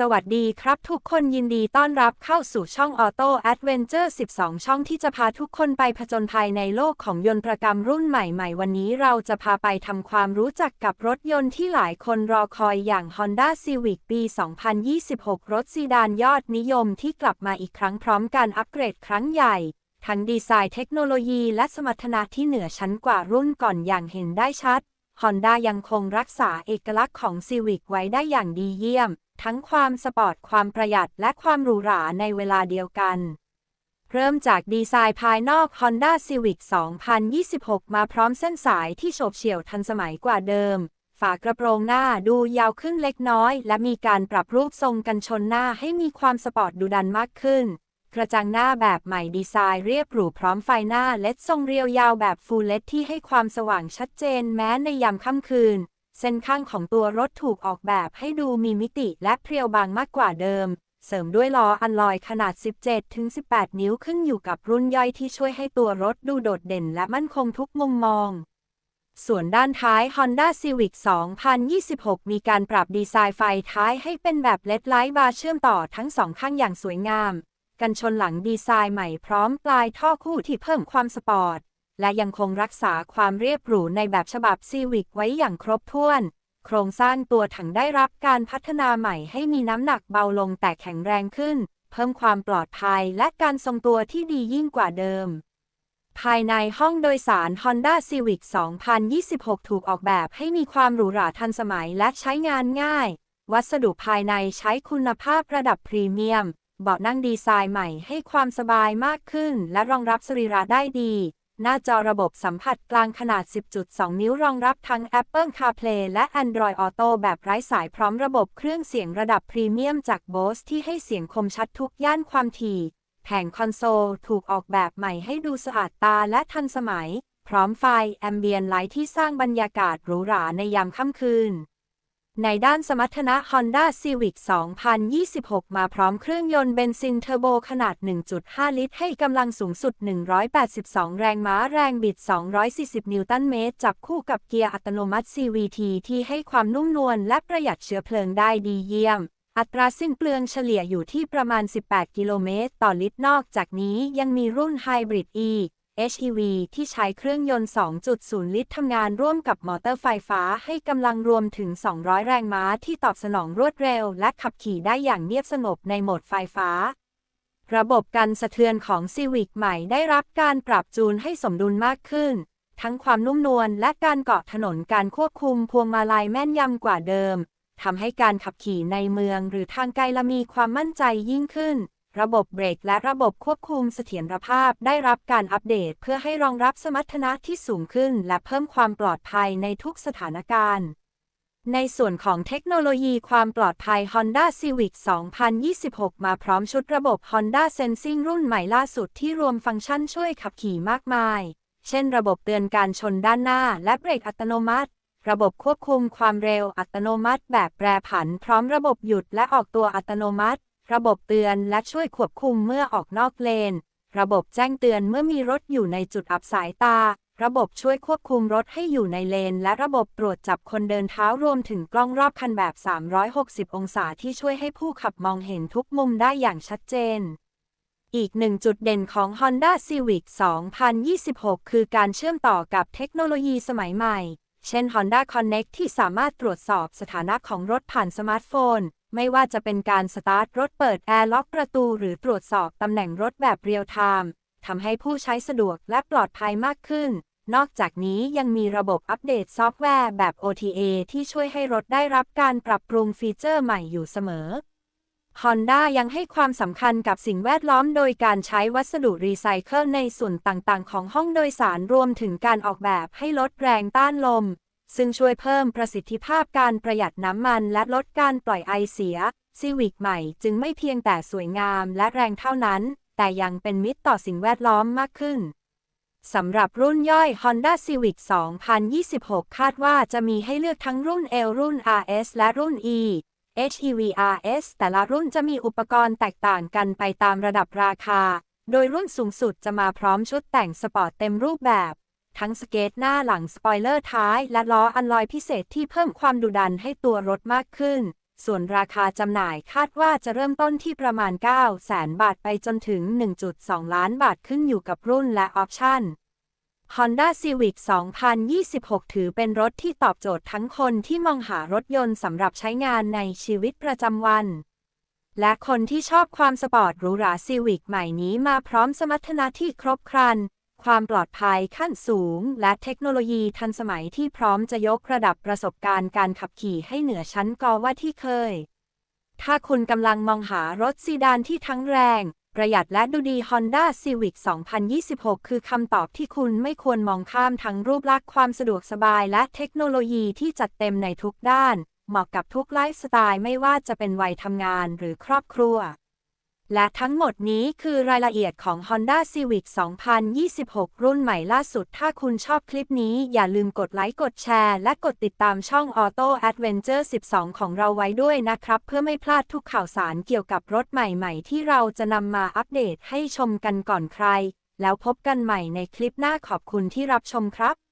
สวัสดีครับทุกคนยินดีต้อนรับเข้าสู่ช่อง Auto Adventure 12 ช่องที่จะพาทุกคนไปผจญภัยในโลกของยนต์ประกรรมรุ่นใหม่ๆ วันนี้เราจะพาไปทำความรู้จักกับรถยนต์ที่หลายคนรอคอยอย่าง Honda Civic ปี 2026 รถซีดานยอดนิยมที่กลับมาอีกครั้งพร้อมการอัปเกรดครั้งใหญ่ ทั้งดีไซน์เทคโนโลยีและสมรรถนะที่เหนือชั้นกว่ารุ่นก่อนอย่างเห็นได้ชัด Honda ยังคงรักษาเอกลักษณ์ของ Civic ไว้ได้อย่างดีเยี่ยม ทั้งความสปอร์ตความประหยัดและความหรูหราในเวลาเดียวกัน เริ่มจากดีไซน์ภายนอก Honda Civic 2026 มาพร้อมเส้นสายที่โฉบเฉี่ยวทันสมัยกว่าเดิม ฝากระโปรงหน้าดูยาวขึ้นเล็กน้อย และมีการปรับรูปทรงกันชนหน้าให้มีความสปอร์ตดูดันมากขึ้นกระจังหน้าแบบใหม่ดีไซน์เรียบหรูพร้อมไฟหน้าเลดทรงเรียวยาวแบบฟูลเลดที่ให้ความสว่างชัดเจนแม้ในยามค่ำคืน เส้นข้างของตัวรถถูกออกแบบให้ดูมีมิติและเพรียวบางมากกว่าเดิม เสริมด้วยล้ออันลอยขนาด 17-18 นิ้วขึ้นอยู่กับรุ่นย่อยที่ช่วยให้ตัวรถดูโดดเด่นและมั่นคงทุกมุมมอง ส่วนด้านท้าย Honda Civic 2026 มีการปรับดีไซน์ไฟท้ายให้เป็นแบบเลดไลท์บาร์เชื่อมต่อทั้งสองข้างอย่างสวยงาม กันชนหลังดีไซน์ใหม่พร้อมปลายท่อคู่ที่เพิ่มความสปอร์ต และยังคงรักษาความเรียบหรูในแบบฉบับ Civic ไว้อย่างครบถ้วน โครงสร้างตัวถังได้รับการพัฒนาใหม่ให้มีน้ำหนักเบาลงแต่แข็งแรงขึ้น เพิ่มความปลอดภัยและการทรงตัวที่ดียิ่งกว่าเดิม ภายในห้องโดยสาร Honda Civic 2026 ถูกออกแบบให้มีความหรูหราทันสมัยและใช้งานง่าย วัสดุภายในใช้คุณภาพระดับพรีเมียม เบาะนั่งดีไซน์ใหม่ให้ความสบายมากขึ้น และรองรับสรีระได้ดี หน้าจอระบบสัมผัสกลางขนาด 10.2 นิ้วรองรับทั้ง Apple CarPlay และ Android Auto แบบไร้สายพร้อมระบบเครื่องเสียงระดับพรีเมียมจาก Bose ที่ให้เสียงคมชัดทุกย่านความถี่ แผงคอนโซล ถูกออกแบบใหม่ให้ดูสะอาดตาและทันสมัย พร้อมไฟแอมเบียนไลท์ที่สร้างบรรยากาศหรูหราในยามค่ำคืน ในด้านสมรรถนะ Honda Civic 2026 มาพร้อมเครื่องยนต์เบนซินเทอร์โบขนาด 1.5 ลิตร ให้กำลังสูงสุด 182 แรงม้าแรงบิด 240 นิวตันเมตร จับคู่กับเกียร์อัตโนมัติ CVT ที่ให้ความนุ่มนวลและประหยัดเชื้อเพลิงได้ดีเยี่ยม อัตราสิ้นเปลืองเฉลี่ยอยู่ที่ประมาณ 18 กิโลเมตร ต่อลิตรนอกจากนี้ยังมีรุ่น Hybrid E HEV ที่ใช้เครื่องยนต์ 2.0 ลิตรทำงานร่วมกับมอเตอร์ไฟฟ้าให้กำลังรวมถึง 200 แรงม้าที่ตอบสนองรวดเร็ว และขับขี่ได้อย่างเงียบสงบในโหมดไฟฟ้า ระบบกันสะเทือนของ Civic ใหม่ได้รับการปรับจูนให้สมดุลมากขึ้น ทั้งความนุ่มนวลและการเกาะถนนการควบคุมพวงมาลัยแม่นยำกว่าเดิมทำให้การขับขี่ในเมืองหรือทางไกลละมีความมั่นใจยิ่งขึ้น ระบบเบรกและระบบควบคุมเสถียรภาพได้รับการอัปเดตเพื่อให้รองรับสมรรถนะที่สูงขึ้น และเพิ่มความปลอดภัยในทุกสถานการณ์ ในส่วนของเทคโนโลยีความปลอดภัย Honda Civic 2026 มาพร้อมชุดระบบ Honda Sensing รุ่นใหม่ล่าสุดที่รวมฟังก์ชันช่วยขับขี่มากมาย เช่น ระบบเตือนการชนด้านหน้า และเบรกอัตโนมัติ ระบบควบคุมความเร็วอัตโนมัติ แบบแปรผัน พร้อมระบบหยุดและออกตัวอัตโนมัติ ระบบเตือนและช่วยควบคุมเมื่อออกนอกเลน ระบบแจ้งเตือนเมื่อมีรถอยู่ในจุดอับสายตา ระบบช่วยควบคุมรถให้อยู่ในเลน และระบบตรวจจับคนเดินเท้ารวมถึงกล้องรอบคันแบบ 360 องศาที่ช่วยให้ผู้ขับมองเห็นทุกมุมได้อย่างชัดเจนอีกหนึ่งจุดเด่นของ Honda Civic 2026 คือการเชื่อมต่อกับเทคโนโลยีสมัยใหม่ เช่น Honda Connect ที่สามารถตรวจสอบสถานะของรถผ่านสมาร์ทโฟน ไม่ว่าจะเป็นการสตาร์ทรถเปิดแอร์ล็อกประตู หรือตรวจสอบตำแหน่งรถแบบเรียลไทม์ทำให้ผู้ใช้สะดวกและปลอดภัยมากขึ้น นอกจากนี้ยังมีระบบอัปเดตซอฟต์แวร์แบบ OTA ที่ช่วยให้รถได้รับการปรับปรุงฟีเจอร์ใหม่อยู่เสมอ Honda ยังให้ความสำคัญกับสิ่งแวดล้อมโดยการใช้วัสดุรีไซเคิลในส่วนต่างๆ ของห้องโดยสารรวมถึงการออกแบบให้ลดแรงต้านลม ซึ่งช่วยเพิ่มประสิทธิภาพการประหยัดน้ำมันและลดการปล่อยไอเสีย Civic ใหม่จึงไม่เพียงแต่สวยงามและแรงเท่านั้น แต่ยังเป็นมิตรต่อสิ่งแวดล้อมมากขึ้นสำหรับรุ่นย่อย Honda Civic 2026 คาดว่าจะมีให้เลือกทั้งรุ่น L รุ่น RS และรุ่น E HEVRS แต่ละรุ่นจะมีอุปกรณ์แตกต่างกันไปตามระดับราคา โดยรุ่นสูงสุดจะมาพร้อมชุดแต่งสปอร์ตเต็มรูปแบบ ทั้งสเกตหน้าหลังสปอยเลอร์ท้าย และล้ออันลอยพิเศษที่เพิ่มความดุดันให้ตัวรถมากขึ้น ส่วนราคาจำหน่ายคาดว่าจะเริ่มต้นที่ประมาณ9แสนบาทไปจนถึง 1.2 ล้านบาทขึ้นอยู่กับรุ่นและออปชั่น Honda Civic 2026 ถือเป็นรถที่ตอบโจทย์ทั้งคนที่มองหารถยนต์สำหรับใช้งานในชีวิตประจำวัน และคนที่ชอบความสปอร์ตหรูหรา Civic ใหม่นี้มาพร้อมสมรรถนะที่ครบครัน ความปลอดภัยขั้นสูง และเทคโนโลยีทันสมัยที่พร้อมจะยกระดับประสบการณ์การขับขี่ให้เหนือชั้นกว่าที่เคย ถ้าคุณกำลังมองหารถซีดานที่ทั้งแรง ประหยัดและดูดี Honda Civic 2026 คือคำตอบที่คุณไม่ควรมองข้ามทั้งรูปลักษณ์ความสะดวกสบายและเทคโนโลยีที่จัดเต็มในทุกด้าน เหมาะกับทุกไลฟ์สไตล์ไม่ว่าจะเป็นวัยทำงานหรือครอบครัว และทั้งหมดนี้คือรายละเอียดของ Honda Civic 2026 รุ่นใหม่ล่าสุด ถ้าคุณชอบคลิปนี้อย่าลืมกดไลค์ กดแชร์ และกดติดตามช่อง Auto Adventure 12 ของเราไว้ด้วยนะครับ เพื่อไม่พลาดทุกข่าวสารเกี่ยวกับรถใหม่ๆ ที่เราจะนำมาอัปเดตให้ชมกันก่อนใคร แล้วพบกันใหม่ในคลิปหน้าขอบคุณที่รับชมครับ